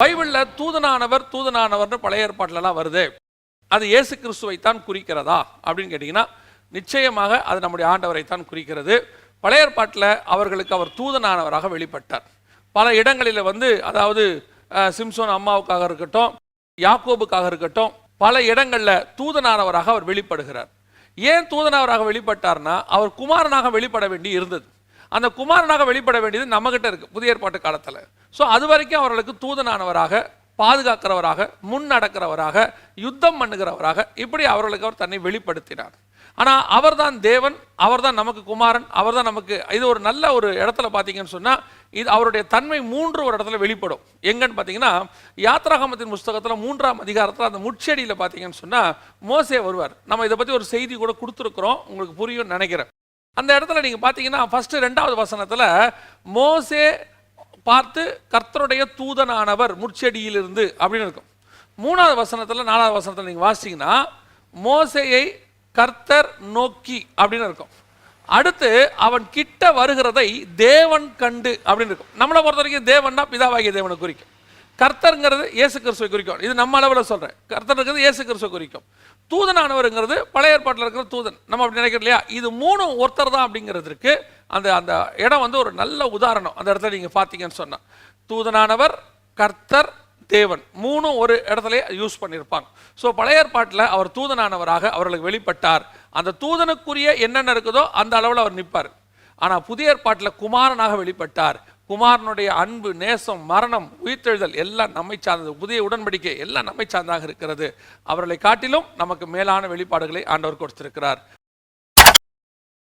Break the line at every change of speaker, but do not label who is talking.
பைபிளில் தூதனானவர் தூதனானவர்னு பழைய ஏற்பாட்டிலலாம் வருது. அது இயேசு கிறிஸ்துவைத்தான் குறிக்கிறதா? அப்படின்னு கேட்டிங்கன்னா நிச்சயமாக அது நம்முடைய ஆண்டவரைத்தான் குறிக்கிறது. பழைய ஏற்பாட்டில் அவர்களுக்கு அவர் தூதனானவராக வெளிப்பட்டார். பல இடங்களில் வந்து அதாவது சிம்சோன் அம்மாவுக்காக இருக்கட்டும் யாக்கோபுக்காக இருக்கட்டும் பல இடங்களில் தூதனானவராக அவர் வெளிப்படுகிறார். ஏன் தூதனானவராக வெளிப்பட்டார்னா அவர் குமாரனாக வெளிப்பட வேண்டி இருந்தது. அந்த குமாரனாக வெளிப்பட வேண்டியது நம்மகிட்ட இருக்குது புதிய ஏற்பாட்டு காலத்தில். ஸோ அது வரைக்கும் அவர்களுக்கு தூதனானவராக பாதுகாக்கிறவராக முன் நடக்கிறவராக யுத்தம் பண்ணுகிறவராக இப்படி அவர்களுக்கு அவர் தன்னை வெளிப்படுத்தினார். ஆனால் அவர்தான் தேவன் அவர்தான் நமக்கு குமாரன் அவர்தான் நமக்கு இது ஒரு நல்ல ஒரு இடத்துல பார்த்தீங்கன்னு சொன்னால் இது அவருடைய தன்மை மூன்று ஒரு இடத்துல வெளிப்படும். எங்கன்னு பார்த்தீங்கன்னா யாத்ராகமத்தின் புஸ்தகத்தில் மூன்றாம் அதிகாரத்தில் அந்த முட்செடியில் பார்த்தீங்கன்னு சொன்னால் மோசே வருவார். நம்ம இதை பற்றி ஒரு செய்தி கூட கொடுத்துருக்குறோம் உங்களுக்கு புரியும்னு நினைக்கிறேன். அந்த இடத்துல நீங்கள் பார்த்தீங்கன்னா ஃபஸ்ட்டு ரெண்டாவது வசனத்தில் மோசே பார்த்து கர்த்தருடைய தூதனானவர் முட்செடியிலிருந்து அப்படின்னு இருக்கும். மூணாவது வசனத்தில் நாலாவது வசனத்தில் நீங்கள் வாசிங்கன்னா மோசையை கர்த்தர் நோக்கி அப்படின்னு இருக்கும். அடுத்து அவன் கிட்ட வருகிறதை தேவன் கண்டு அப்படின்னு இருக்கும். நம்மளை பொறுத்த வரைக்கும் தேவன்னா பிதாவாகிய தேவனை குறிக்கும். கர்த்தருங்கிறது இயேசு கிறிஸ்துவை குறிக்கும். இது நம்ம அளவில் சொல்கிறேன் கர்த்தருங்கிறது இயேசு கிறிஸ்துவை குறிக்கும். தூதனானவருங்கிறது பழைய ஏற்பாட்டில் இருக்கிற தூதன். நம்ம அப்படி நினைக்கிறோம் இல்லையா? இது மூணும் ஒருத்தர் தான் அப்படிங்கிறதுக்கு அந்த அந்த இடம் வந்து ஒரு நல்ல உதாரணம். அந்த இடத்துல நீங்கள் பார்த்தீங்கன்னு சொன்னால் தூதனானவர் கர்த்தர் தேவன். மூணும் ஒரு இடத்துல யூஸ் பண்ணியிருப்பாங்க. ஸோ பழைய ஏற்பாட்டில் அவர் தூதனானவராக அவர்களுக்கு வெளிப்பட்டார். அந்த தூதனுக்குரிய என்னென்ன இருக்குதோ அந்த அளவில் அவர் நிற்பார். ஆனால் புதிய ஏற்பாட்டில் குமாரனாக வெளிப்பட்டார். குமாரனுடைய அன்பு நேசம் மரணம் உயிர்த்தெழுதல் எல்லாம் நம்மை சார்ந்தது. புதிய உடன்படிக்கை எல்லாம் நம்மை சார்ந்தாக இருக்கிறது. அவர்களை காட்டிலும் நமக்கு மேலான வெளிப்பாடுகளை ஆண்டவர் கொடுத்திருக்கிறார்.